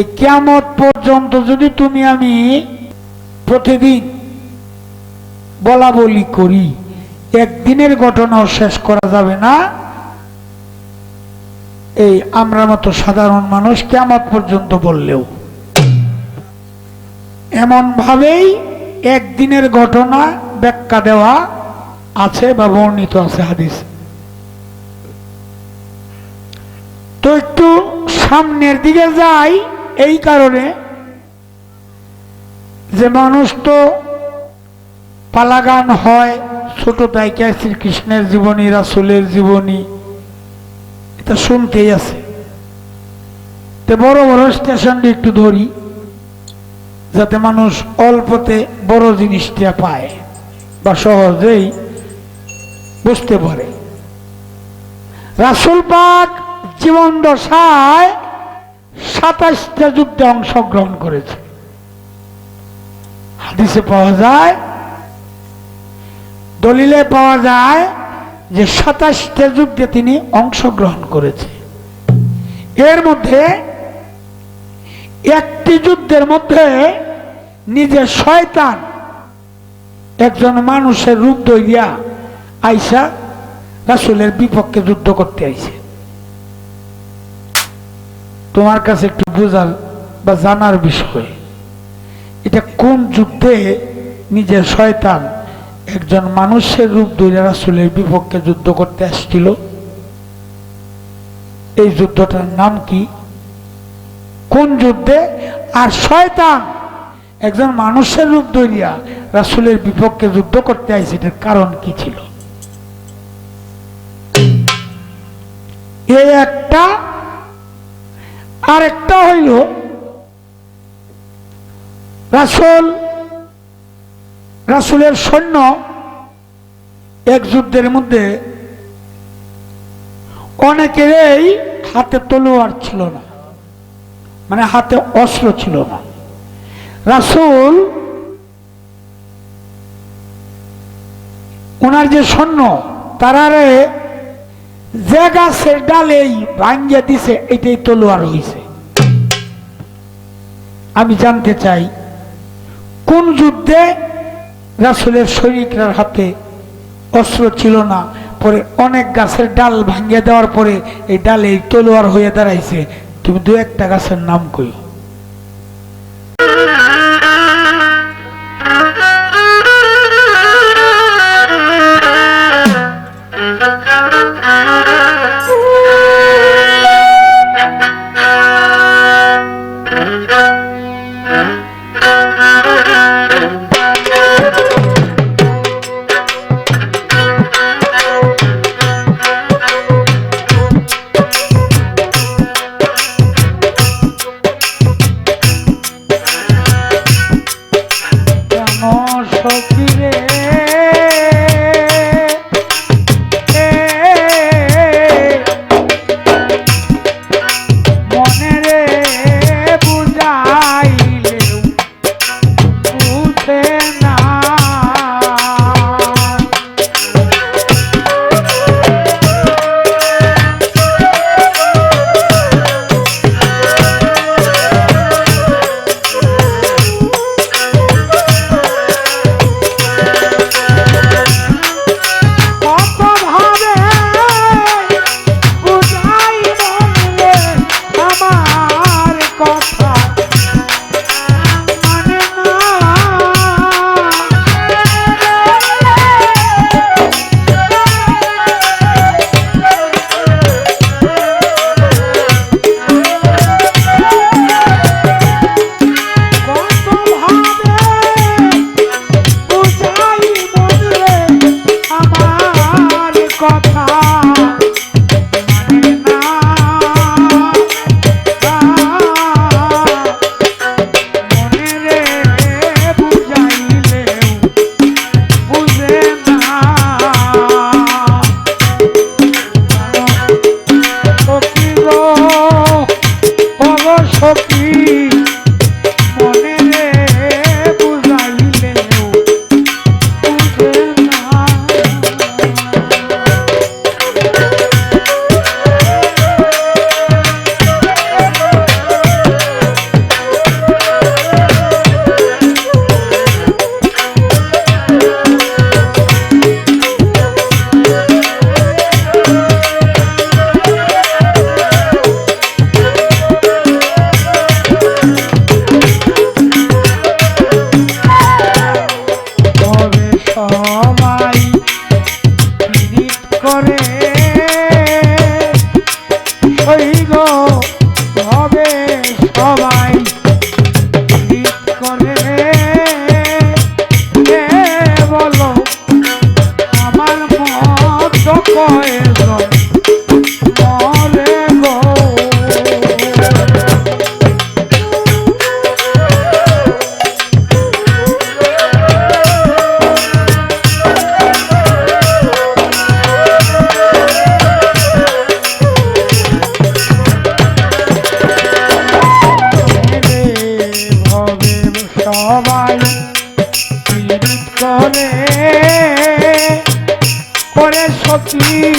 এই কিয়ামত পর্যন্ত যদি তুমি আমি প্রতিদিন বলা বলি করি, একদিনের ঘটনাও শেষ করা যাবে না। এই আমরা মতো সাধারণ মানুষ কেমন পর্যন্ত বললেও। এমন ভাবেই একদিনের ঘটনা ব্যাখ্যা দেওয়া আছে বা বর্ণিত আছে হাদিস। তো একটু সামনের দিকে যাই। এই কারণে যে মানুষ তো পালাগান হয় ছোট তাইকে শ্রীকৃষ্ণের জীবনী, রাসুলের জীবনী, এটা শুনতেই আছে। তো বড় বড় স্টেশনটি একটু ধরি, যাতে মানুষ অল্পতে বড় জিনিসটা পায় বা সহজেই বুঝতে পারে। রাসুল পাক জীবন দশায় সাতাশটা যুদ্ধে অংশগ্রহণ করেছে। হাদিসে পাওয়া যায়, দলিলে পাওয়া যায় যে সাতাশটা যুদ্ধে তিনি অংশগ্রহণ করেছে। এর মধ্যে একটি যুদ্ধের মধ্যে নিজের শয়তান, একজন মানুষের রূপ ধরিয়া আইসা রাসুলের বিপক্ষে যুদ্ধ করতে আইছে তোমার কাছে একটু বোঝার বা জানার বিষয়। এটা কোন যুদ্ধে নিজের শয়তান একজন মানুষের রূপ ধরে রাসুলের বিপক্ষে যুদ্ধ করতে আসছিল? এই যুদ্ধটার নাম কি? কোন যুদ্ধে? আর শয়তান একজন মানুষের রূপ ধরিয়া রাসুলের বিপক্ষে যুদ্ধ করতে আইছে এটার কারণ কি ছিল? এই একটা আর একটা হইল রাসুল, রাসুলের সৈন্য এক যুদ্ধের মধ্যে অনেকেরই হাতে তলোয়ার ছিল না মানে হাতে অস্ত্র ছিল না। রাসুল ওনার যে সৈন্য তারারে যে গাছের ডালেই ভাঙ্গিয়ে দিছে, এটাই তলোয়ার হইছে। আমি জানতে চাই, কোন যুদ্ধে রাসুলের সৈনিকরার হাতে অস্ত্র ছিল না? পরে অনেক গাছের ডাল ভাঙিয়ে দেওয়ার পরে এই ডালে এই তলোয়ার হয়ে দাঁড়াইছে। তুমি দু একটা গাছের নাম কই Thank you. হইল হবে সবাই of me.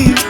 believe